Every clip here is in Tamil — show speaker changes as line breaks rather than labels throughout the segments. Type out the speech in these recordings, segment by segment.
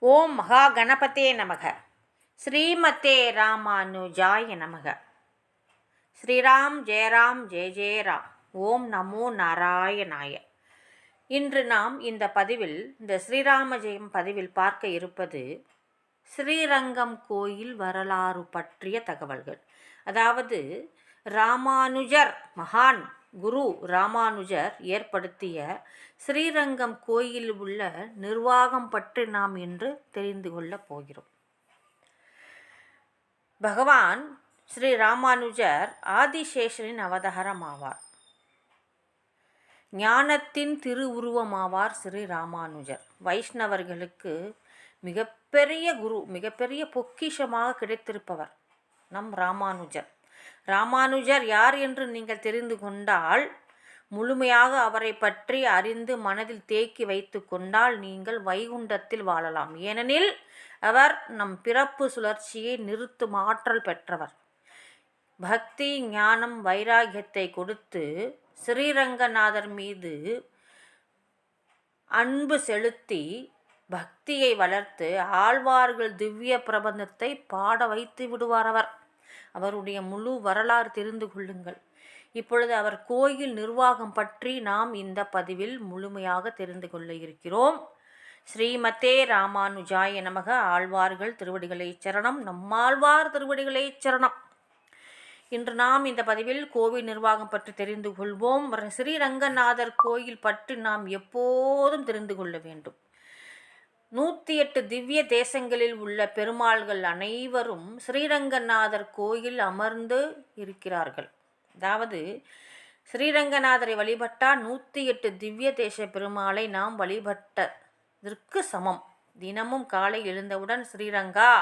ஓம் மகா கணபதே நமக. ஸ்ரீமதே ராமானுஜாய நமக. ஸ்ரீராம் ஜெயராம் ஜெய ஜெயராம். ஓம் நமோ நாராயணாய. இன்று நாம் இந்த பதிவில் இந்த ஸ்ரீராம ஜெயம் பதிவில் பார்க்க இருப்பது ஸ்ரீரங்கம் கோயில் வரலாறு பற்றிய தகவல்கள். அதாவது ராமானுஜர் மகான் குரு ராமானுஜர் ஏற்படுத்திய ஸ்ரீரங்கம் கோயிலில் உள்ள நிர்வாகம் பற்றி நாம் இன்று தெரிந்து கொள்ளப் போகிறோம். பகவான் ஸ்ரீ ராமானுஜர் ஆதிசேஷனின் அவதாரம் ஆவார் ஞானத்தின் திருவுருவமாவார் ஸ்ரீ ராமானுஜர். வைஷ்ணவர்களுக்கு மிகப்பெரிய குரு மிகப்பெரிய பொக்கிஷமாக கிடைத்திருப்பவர் நம் ராமானுஜர். ராமானுஜர் யார் என்று நீங்கள் தெரிந்து கொண்டால் முழுமையாக அவரை பற்றி அறிந்து மனதில் தேக்கி வைத்து கொண்டால் நீங்கள் வைகுண்டத்தில் வாழலாம். ஏனெனில் அவர் நம் பிறப்பு சுழற்சியை நிறுத்தும் ஆற்றல் பெற்றவர். பக்தி ஞானம் வைராகியத்தை கொடுத்து ஸ்ரீரங்கநாதர் மீது அன்பு செலுத்தி பக்தியை வளர்த்து ஆழ்வார்கள் திவ்ய பிரபந்தத்தை பாட வைத்து விடுவார் அவர். அவருடைய முழு வரலாறு தெரிந்து கொள்ளுங்கள். இப்பொழுது அவர் கோயில் நிர்வாகம் பற்றி நாம் இந்த பதிவில் முழுமையாக தெரிந்து கொள்ள இருக்கிறோம். ஸ்ரீமதே ராமானுஜாய நமக. ஆழ்வார்கள் திருவடிகளை சரணம். நம்மாழ்வார் திருவடிகளை சரணம். இன்று நாம் இந்த பதிவில் கோவில் நிர்வாகம் பற்றி தெரிந்து கொள்வோம். ஸ்ரீரங்கநாதர் கோயில் பற்றி நாம் எப்போதும் தெரிந்து கொள்ள வேண்டும். நூற்றி எட்டு திவ்ய தேசங்களில் உள்ள பெருமாள்கள் அனைவரும் ஸ்ரீரங்கநாதர் கோயில் அமர்ந்து இருக்கிறார்கள். அதாவது ஸ்ரீரங்கநாதரை வழிபட்டால் நூற்றி எட்டு திவ்ய தேச பெருமாளை நாம் வழிபட்டதற்கு சமம். தினமும் காலை எழுந்தவுடன் ஸ்ரீரங்கா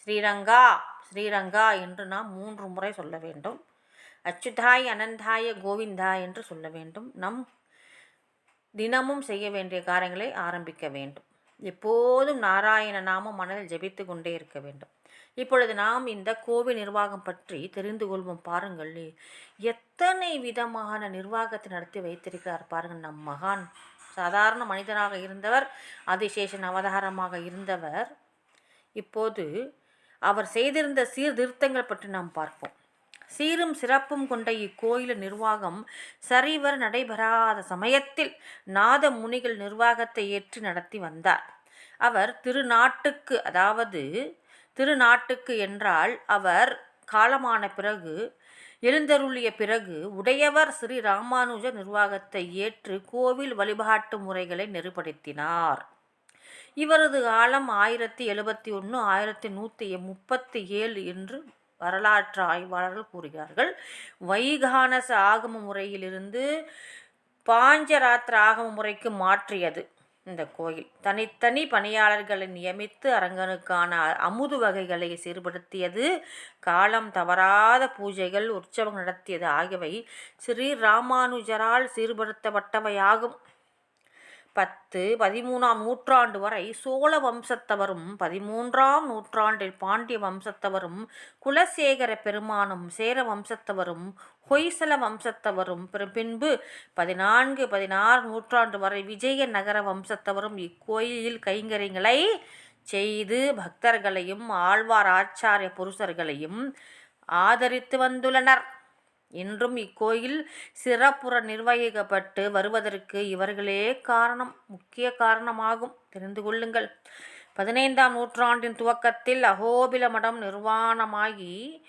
ஸ்ரீரங்கா ஸ்ரீரங்கா என்று நாம் மூன்று முறை சொல்ல வேண்டும். அச்சுதாய் அனந்தாய கோவிந்தா என்று சொல்ல வேண்டும். நம் தினமும் செய்ய வேண்டிய காரியங்களை ஆரம்பிக்க வேண்டும். எப்போதும் நாராயண நாமம் மனதில் ஜெபித்து கொண்டே இருக்க வேண்டும். இப்பொழுது நாம் இந்த கோவில் நிர்வாகம் பற்றி தெரிந்து கொள்வோம். பாருங்கள் எத்தனை விதமான நிர்வாகத்தை நடத்தி வைத்திருக்கிறார் பாருங்கள். நம் மகான் சாதாரண மனிதனாக இருந்தவர் அதிசேஷன் அவதாரமாக இருந்தவர். இப்போது அவர் செய்திருந்த சீர்திருத்தங்கள் பற்றி நாம் பார்ப்போம். சீரும் சிறப்பும் கொண்ட இக்கோயில் நிர்வாகம் சரிவர நடைபெறாத சமயத்தில் நாத முனிகள் நிர்வாகத்தை ஏற்று நடத்தி வந்தார். அவர் திருநாட்டுக்கு அதாவது திருநாட்டுக்கு என்றால் அவர் காலமான பிறகு எழுந்தருளிய பிறகு உடையவர் ஸ்ரீ ராமானுஜ நிர்வாகத்தை ஏற்று கோவில் வழிபாட்டு முறைகளை நெருப்படுத்தினார் இவரது காலம் ஆயிரத்தி எழுபத்தி ஒன்று ஆயிரத்தி நூற்றி முப்பத்தி ஏழு என்று வரலாற்று ஆய்வாளர்கள் கூறுகிறார்கள். வைகானச ஆகம முறையிலிருந்து பாஞ்சராத்திர ஆகம முறைக்கு மாற்றியது இந்த கோயில். தனித்தனி பணியாளர்களை நியமித்து அரங்கனுக்கான அமுது வகைகளை சீர்படுத்தியது காலம் தவறாத பூஜைகள் உற்சவம் நடத்தியது ஆகியவை ஸ்ரீ ராமானுஜரால் சீர்படுத்தப்பட்டவையாகும். பத்து பதிமூணாம் நூற்றாண்டு வரை சோழ வம்சத்தவரும் பதிமூன்றாம் நூற்றாண்டில் பாண்டிய வம்சத்தவரும் குலசேகர பெருமானும் சேர வம்சத்தவரும் ஹொய்சல வம்சத்தவரும் பின்பு பதினான்கு பதினாறு நூற்றாண்டு வரை விஜய நகர வம்சத்தவரும் இக்கோயிலில் கைங்கரியங்களை செய்து பக்தர்களையும் ஆழ்வார் ஆச்சாரிய புருஷர்களையும் ஆதரித்து வந்துள்ளனர். இன்றும் இக்கோயில் சிறப்புற நிர்வகிக்கப்பட்டு வருவதற்கு இவர்களே காரணம் முக்கிய காரணமாகும். தெரிந்து கொள்ளுங்கள். பதினைந்தாம் நூற்றாண்டின் துவக்கத்தில் அகோபில மடம் நிர்வாணமாகி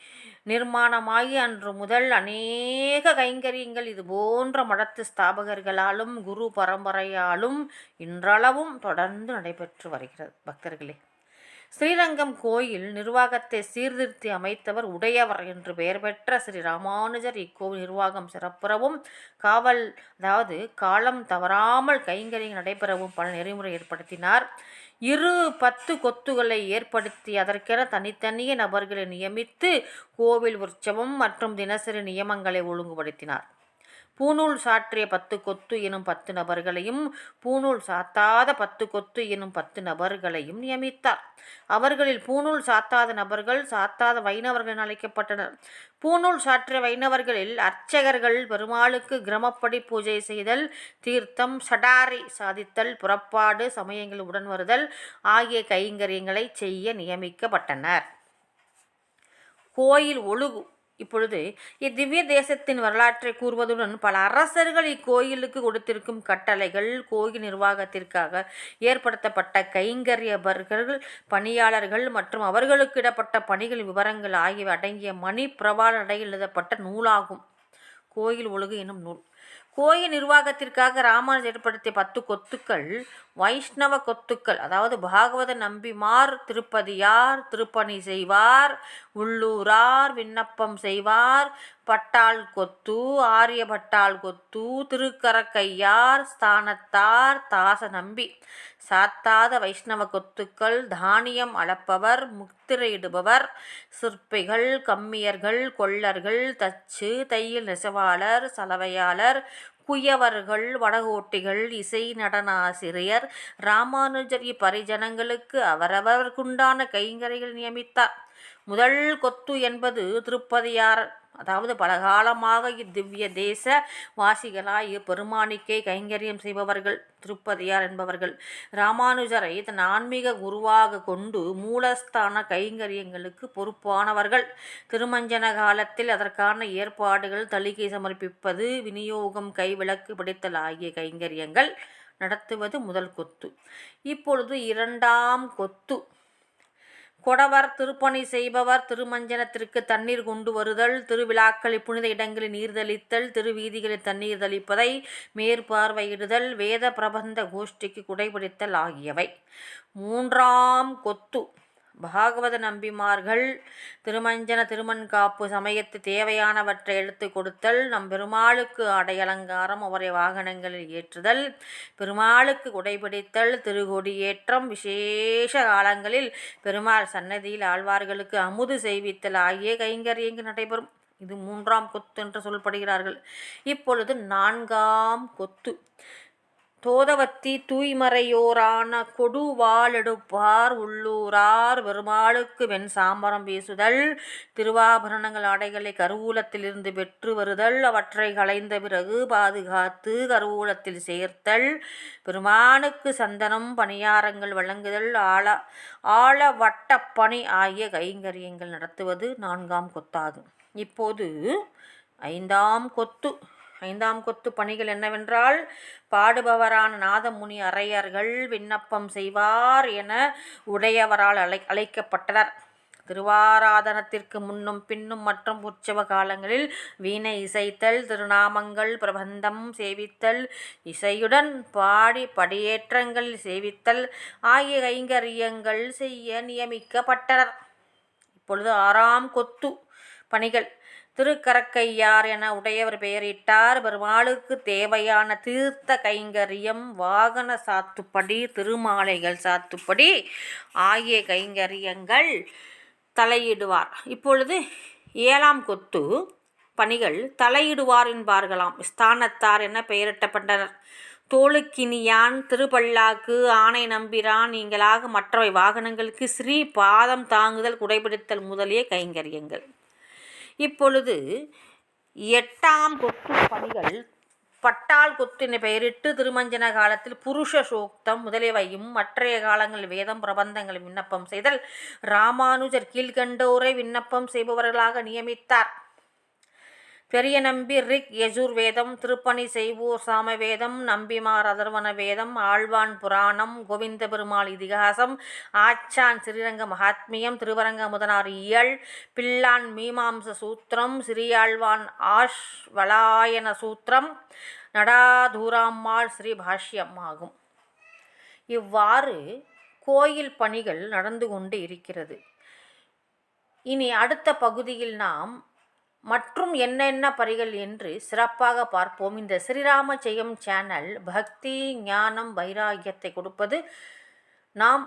நிர்மாணமாகி அன்று முதல் அநேக கைங்கரியங்கள் இது போன்ற மடத்து ஸ்தாபகர்களாலும் குரு பரம்பரையாலும் இன்றளவும் தொடர்ந்து நடைபெற்று வருகிறது. பக்தர்களே ஸ்ரீரங்கம் கோயில் நிர்வாகத்தை சீர்திருத்தி அமைத்தவர் உடையவர் என்று பெயர் பெற்ற ஸ்ரீ ராமானுஜர். இக்கோவில் நிர்வாகம் சிறப்புறவும் காவல் அதாவது காலம் தவறாமல் கைங்கரியம் நடைபெறவும் பல நெறிமுறை ஏற்படுத்தினார். இரு பத்து கொத்துகளை ஏற்படுத்தி அதற்கென தனித்தனியே நபர்களை நியமித்து கோவில் உற்சவம் மற்றும் தினசரி நியமங்களை ஒழுங்குபடுத்தினார். பூணூல் சாற்றிய பத்து கொத்து எனும் பத்து நபர்களையும் பூணூல் சாத்தாத பத்து கொத்து எனும் பத்து நபர்களையும் நியமித்தார். அவர்களில் பூணூல் சாத்தாத நபர்கள் சாத்தாத வைணவர்கள் என அழைக்கப்பட்டனர். பூணூல் சாற்றிய வைணவர்களில் அர்ச்சகர்கள் பெருமாளுக்கு கிரமப்படி பூஜை செய்தல் தீர்த்தம் சடாரி சாதித்தல் புறப்பாடு சமயங்கள் உடன் வருதல் ஆகிய கைங்கரியங்களை செய்ய நியமிக்கப்பட்டனர். கோயில் ஒழுகு இப்பொழுது இத்திவ்ய தேசத்தின் வரலாற்றை கூறுவதுடன் பல அரசர்கள் இக்கோயிலுக்கு கொடுத்திருக்கும் கட்டளைகள் கோயில் நிர்வாகத்திற்காக ஏற்படுத்தப்பட்ட கைங்கரியபர்கள் பணியாளர்கள் மற்றும் அவர்களுக்கு இடப்பட்ட பணிகள் விவரங்கள் ஆகியவை அடங்கிய மணி பிரபால எழுதப்பட்ட நூலாகும். கோயில் ஒழுகு எனும் நூல். கோயில் நிர்வாகத்திற்காக ராமானுஜர் ஏற்படுத்திய பத்து கொத்துக்கள் வைஷ்ணவ கொத்துக்கள் அதாவது பாகவத நம்பிமார் திருப்பதியார் திருப்பணி செய்வார் உள்ளூரார் விண்ணப்பம் செய்வார் பட்டாள் கொத்து ஆரிய பட்டாள் கொத்து திருக்கரக்கையார் ஸ்தானத்தார் தாச நம்பி. சாத்தாத வைஷ்ணவ கொத்துக்கள் தானியம் அளப்பவர் முத்திரையிடுபவர் சிற்பிகள் கம்மியர்கள் கொள்ளர்கள் தச்சு தையல் நெசவாளர் சலவையாளர் குயவர்கள் வடகோட்டிகள் இசை நடனாசிரியர் ராமானுஜர் இப்பரிஜனங்களுக்கு அவரவர்க்குண்டான கைங்கரைகள் நியமித்தார். முதல் கொத்து என்பது திருப்பதியார் அதாவது பலகாலமாக இத்திவ்ய தேச வாசிகளாய் பெருமானிக்கே கைங்கரியம் செய்பவர்கள் திருப்பதியார் என்பவர்கள் ராமானுஜரை தன் ஆன்மீக குருவாக கொண்டு மூலஸ்தான கைங்கரியங்களுக்கு பொறுப்பானவர்கள். திருமஞ்சன காலத்தில் அதற்கான ஏற்பாடுகள் தளிகை சமர்ப்பிப்பது விநியோகம் கைவிளக்கு பிடித்தல் ஆகிய கைங்கரியங்கள் நடத்துவது முதல் கொத்து. இப்பொழுது இரண்டாம் கொத்து. கொடவர் திருப்பணி செய்பவர் திருமஞ்சனத்திற்கு தண்ணீர் கொண்டு வருதல் திருவிழாக்களில் புனித இடங்களில் நீர்தளித்தல் திருவீதிகளில் தண்ணீர் தளிப்பதை மேற்பார்வையிடுதல் வேத பிரபந்த கோஷ்டிக்கு குடைபிடித்தல் ஆகியவை. மூன்றாம் கொத்து. பாகவத நம்பிமார்கள் திருமஞ்சன திருமண்காப்பு சமயத்து தேவையானவற்றை எடுத்து கொடுத்தல் நம் பெருமாளுக்கு அடையலங்காரம் அவரை வாகனங்களில் ஏற்றுதல் பெருமாளுக்கு குடைபிடித்தல் திருகொடியேற்றம் விசேஷ காலங்களில் பெருமாள் சன்னதியில் ஆழ்வார்களுக்கு அமுது செய்வித்தல் ஆகிய கைங்கரியங்கள் நடைபெறும். இது மூன்றாம் கொத்து என்று சொல்லப்படுகிறார்கள். இப்பொழுது நான்காம் கொத்து. தோதவத்தி தூய்மறையோரான கொடுவாளெடுப்பார் உள்ளூரார் பெருமாளுக்கு வெண் சாம்பரம் வீசுதல். திருவாபரணங்கள் ஆடைகளை கருவூலத்திலிருந்து பெற்று வருதல். அவற்றை களைந்த பிறகு பாதுகாத்து கருவூலத்தில் சேர்த்தல். பெருமானுக்கு சந்தனம் பணியாரங்கள் வழங்குதல். ஆழ ஆழ வட்டப்பணி ஆகிய கைங்கரியங்கள் நடத்துவது நான்காம் கொத்தாகும். இப்போது ஐந்தாம் கொத்து. ஐந்தாம் கொத்து பணிகள் என்னவென்றால் பாடுபவரான நாதமுனி அரையர்கள் விண்ணப்பம் செய்வார் என உடையவரால் அழை அழைக்கப்பட்டனர். திருவாராதனத்திற்கு முன்னும் பின்னும் மற்றும் உற்சவ காலங்களில் வீணை இசைத்தல் திருநாமங்கள் பிரபந்தம் சேவித்தல் இசையுடன் பாடி படியேற்றங்களில் சேவித்தல் ஆகிய கைங்கரியங்கள் செய்ய நியமிக்கப்பட்டனர். இப்பொழுது ஆறாம் கொத்து பணிகள். திருக்கரக்கையார் என உடையவர் பெயரிட்டார். பெருமாளுக்கு தேவையான தீர்த்த கைங்கரியம் வாகன சாத்துப்படி திருமாலைகள் சாத்துப்படி ஆகிய கைங்கரியங்கள் தலையிடுவார். இப்பொழுது ஏழாம் கொத்து பணிகள் தலையிடுவார் என்பார்களாம். ஸ்தானத்தார் என பெயரிட்டப்பட்டனர். தோளுக்கினியான் திருப்பல்லாக்கு ஆணை நம்பிரான் நீங்களாக மற்றவை வாகனங்களுக்கு ஸ்ரீ பாதம் தாங்குதல் குடைபிடித்தல் முதலிய கைங்கரியங்கள். இப்பொழுது எட்டாம் கொத்து பணிகள் பட்டால் கொத்தினை பெயரிட்டு திருமஞ்சன காலத்தில் புருஷ சோக்தம் முதலியவையும் மற்றைய காலங்களில் வேதம் பிரபந்தங்கள் விண்ணப்பம் செய்தல். ராமானுஜர் கீழ்கண்டோரை விண்ணப்பம் செய்பவர்களாக நியமித்தார். பெரிய நம்பி ரிக் யஜுர்வேதம் திருப்பணி செய்வோர் சாமவேதம் நம்பிமார் அதர்வன வேதம் ஆழ்வான் புராணம் கோவிந்த பெருமாள் இதிகாசம் ஆச்சான் ஸ்ரீரங்க மகாத்மியம் திருவரங்க முதனார் இயல் பில்லான் மீமாம்ச சூத்திரம் சிறியாழ்வான் ஆஷ் வலாயன சூத்திரம் நடாதூராம்மாள் ஸ்ரீ பாஷ்யம் ஆகும். இவ்வாறு கோயில் பணிகள் நடந்து கொண்டு இருக்கிறது. இனி அடுத்த பகுதியில் நாம் மற்றும் என்னென்ன பரிகள் என்று சிறப்பாக பார்ப்போம். இந்த ஸ்ரீராம ஜெயம் சேனல் பக்தி ஞானம் வைராகியத்தை கொடுப்பது நாம்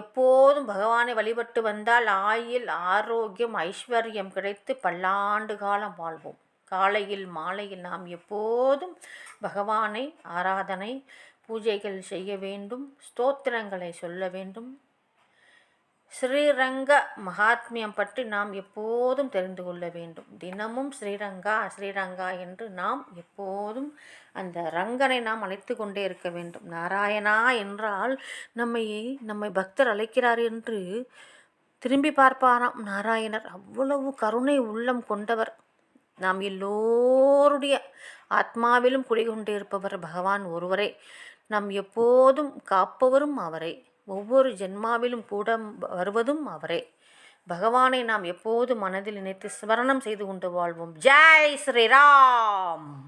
எப்போதும் பகவானை வழிபட்டு வந்தால் ஆயில் ஆரோக்கியம் ஐஸ்வர்யம் கிடைத்து பல்லாண்டு காலம் வாழ்வோம். காலையில் மாலையில் நாம் எப்போதும் பகவானை ஆராதனை பூஜைகள் செய்ய வேண்டும் ஸ்தோத்திரங்களை சொல்ல வேண்டும். ஸ்ரீரங்க மகாத்மியம் பற்றி நாம் எப்போதும் தெரிந்து கொள்ள வேண்டும். தினமும் ஸ்ரீரங்கா ஸ்ரீரங்கா என்று நாம் எப்போதும் அந்த ரங்கனை நாம் அழைத்து கொண்டே இருக்க வேண்டும். நாராயணா என்றால் நம்மை நம்மை பக்தர் அழைக்கிறார் என்று திரும்பி பார்ப்பாராம் நாராயணர். அவ்வளவு கருணை உள்ளம் கொண்டவர். நாம் எல்லோருடைய ஆத்மாவிலும் குடிகொண்டிருப்பவர் பகவான் ஒருவரே. நாம் எப்போதும் காப்பவரும் அவரை. ஒவ்வொரு ஜென்மாவிலும் கூட வருவதும் அவரே. பகவானை நாம் எப்போது மனதில் நினைத்து ஸ்மரணம் செய்து கொண்டு வாழ்வோம். ஜெய் ஸ்ரீராம்!